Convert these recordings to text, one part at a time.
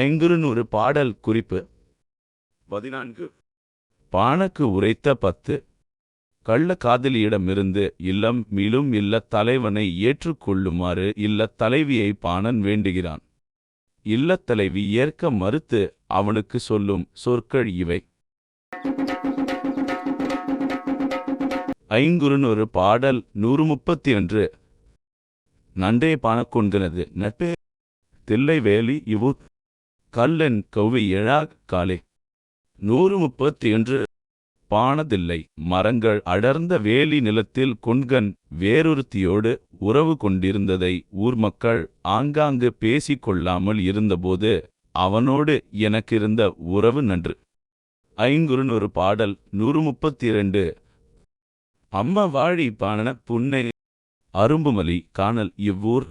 ஐங்குறுநூறு பாடல் குறிப்பு. பதினான்கு. பாணக்கு உரைத்த பத்து. கள்ள காதலியிடமிருந்து இல்லம் மீளும் இல்லத் தலைவனை ஏற்றுக்கொள்ளுமாறு இல்லத் தலைவியை பாணன் வேண்டுகிறான். இல்ல தலைவி ஏற்க மறுத்து அவனுக்கு சொல்லும் சொற்கள் இவை. ஐங்குறுநூறு பாடல் நூறு முப்பத்தி ஒன்று நன்றே பானக்கொண்டனது நட்பே. தில்லை வேலி இவு கல்லன் கௌவி எழா காலே. நூறு முப்பத்தி ஒன்று பாணதில்லை மரங்கள் அடர்ந்த வேலி நிலத்தில் கொண்கன் வேறொருத்தியோடு உறவு கொண்டிருந்ததை ஊர் மக்கள் ஆங்காங்கு பேசிக் கொள்ளாமல் இருந்தபோது அவனோடு எனக்கிருந்த உறவு நன்று. ஐங்குறுநூறு பாடல் நூறு முப்பத்தி இரண்டு அம்ம வாழி பாணன புன்னை. அரும்புமலி காணல் இவ்வூர்.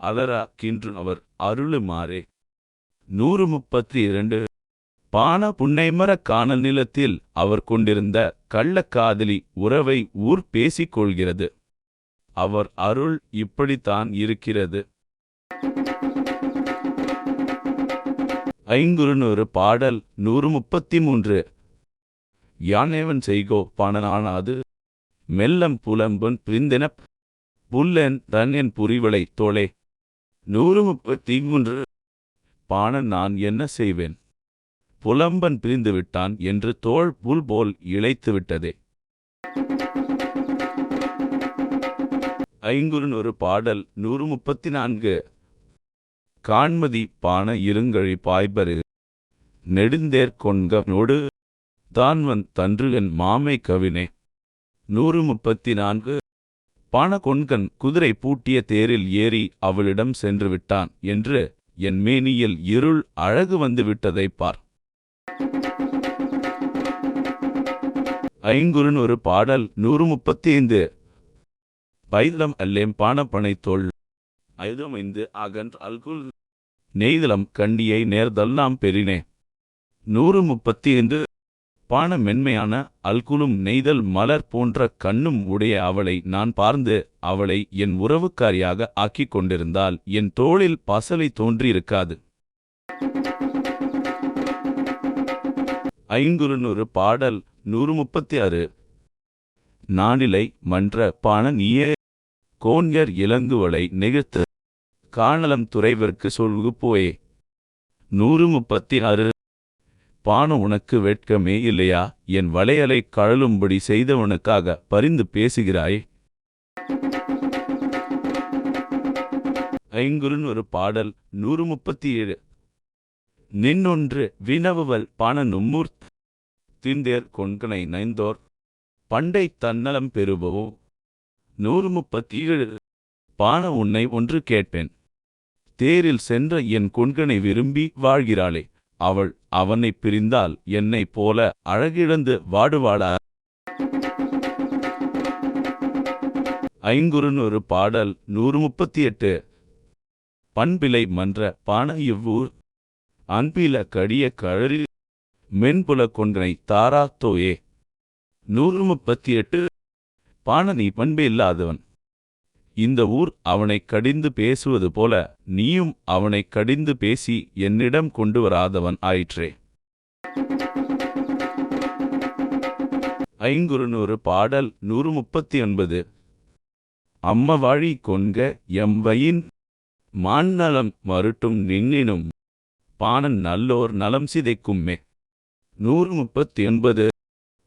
அலரா கின்று அவர் அருளுமாறே. நூறு முப்பத்தி இரண்டு பான புன்னைமரக் காணல் நிலத்தில் அவர் கொண்டிருந்த கள்ளக்காதலி உறவை ஊர் பேசிக் கொள்கிறது. அவர் அருள் இப்படித்தான் இருக்கிறது. ஐங்குறுநூறு பாடல் நூறு முப்பத்தி மூன்று யானேவன் செய்கோ பணனானாது. மெல்லம் புலம்பன் பிரிந்தெனப் புல்லன் தன்யன் புரிவளை தோளே. நூறு முப்பத்தி மூன்று பாண நான் என்ன செய்வேன்? புலம்பன் பிரிந்து விட்டான் என்று தோள் புல் போல் இழைத்து விட்டதே. ஐங்குறுநூறு பாடல் நூறு முப்பத்தி நான்கு காண்மதி பாண இருங்கழி பாய்பரு. நெடுந்தேர் நொடு. தான்வன் தன்றுகன் மாமை கவினே. நூறு முப்பத்தி நான்கு பாண கொன்கன் குதிரை பூட்டிய தேரில் ஏறி அவளிடம் சென்று விட்டான் என்று என் மேனியில் இருள் அழகு வந்துவிட்டதை பார். பார் ஒரு பாடல் நூறு முப்பத்தி ஐந்து பைதலம் அல்லேம் பாண தோல். ஐந்து அகன் அல்குல். நெய்தலம் கண்டியை நேர்தல்லாம் பெறினே. நூறு முப்பத்தி ஐந்து பான மென்மையான அல்குலும் நெய்தல் மலர் போன்ற கண்ணும் உடைய அவளை நான் பார்ந்து அவளை என் உறவுக்காரியாக ஆக்கிக் கொண்டிருந்தால் என் தோளில் பசலை தோன்றியிருக்காது. ஐங்குறுநூறு பாடல் நூறு முப்பத்தி ஆறு நானிலை மன்ற பான நீயே கோன்யர் இளங்குவளை நெகிழ்த்து காணலம் துறைவர்க்கு சொல்கு போயே நூறு முப்பத்தி ஆறு பான உனக்கு வெட்கமே இல்லையா? என் வளையலை கழலும்படி செய்தவனுக்காக பரிந்து பேசுகிறாய். ஒரு பாடல் நூறு முப்பத்தி ஏழு நின்னொன்று வினவுவல் பான நும்மூர்த் திந்தேர் கொன்கனை நைந்தோர். பண்டை தன்னலம் பெறுபவோ. நூறு முப்பத்தி ஏழு பான உன்னை ஒன்று கேட்பேன். தேரில் சென்ற என் கொன்கனை விரும்பி வாழ்கிறாளே. அவள் அவனைப் பிரிந்தால் என்னைப் போல அழகிழந்து வாடுவாளா? ஐங்குறுநூறு பாடல் நூறு முப்பத்தி எட்டு பண்பிலை மன்ற பான இவ்வூர். அன்பில கடிய கழறி. மென்புல கொன்கனை தாராத்தோயே நூறு முப்பத்தி எட்டு பாணனி பண்பு பண்பே இல்லாதவன். இந்த ஊர் அவனைக் கடிந்து பேசுவது போல நீயும் அவனைக் கடிந்து பேசி என்னிடம் கொண்டு வராதவன் ஆயிற்றே. ஐங்குறுநூறு பாடல் நூறு முப்பத்தி ஒன்பது அம்ம வாழி கொண்க எம்வையின் மான்னலம் மருட்டும் நின்னினும் பாணன் நல்லோர் நலம் சிதைக்கும்மே. நூறு முப்பத்தி ஒன்பது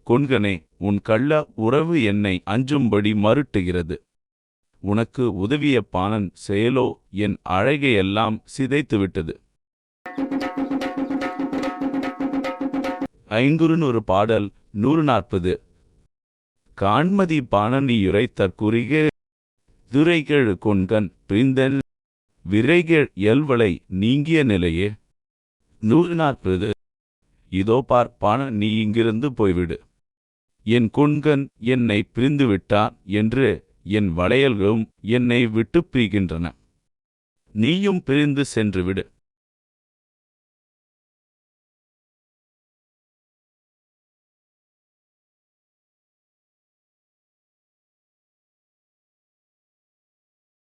கொன்கனே உன் கள்ள உறவு என்னை அஞ்சும்படி மருட்டுகிறது. உனக்கு உதவிய பாணன் செயலோ என் அழகையெல்லாம் சிதைத்துவிட்டது. ஐங்குறுநூறு பாடல் நூறு நாற்பது காண்மதி பாணனியுரை தற்குறிக துரைகெழு கொண்கன் பிரிந்தன் விரைகெழ் எல்வளை நீங்கிய நிலையே. நூறு நாற்பது இதோ பார் பானன் நீ இங்கிருந்து போய்விடு. என் கொண்கன் என்னை பிரிந்துவிட்டான் என்று என் வளையல்களும் என்னை விட்டுப் பிரிகின்றன. நீயும் பிரிந்து சென்றுவிடு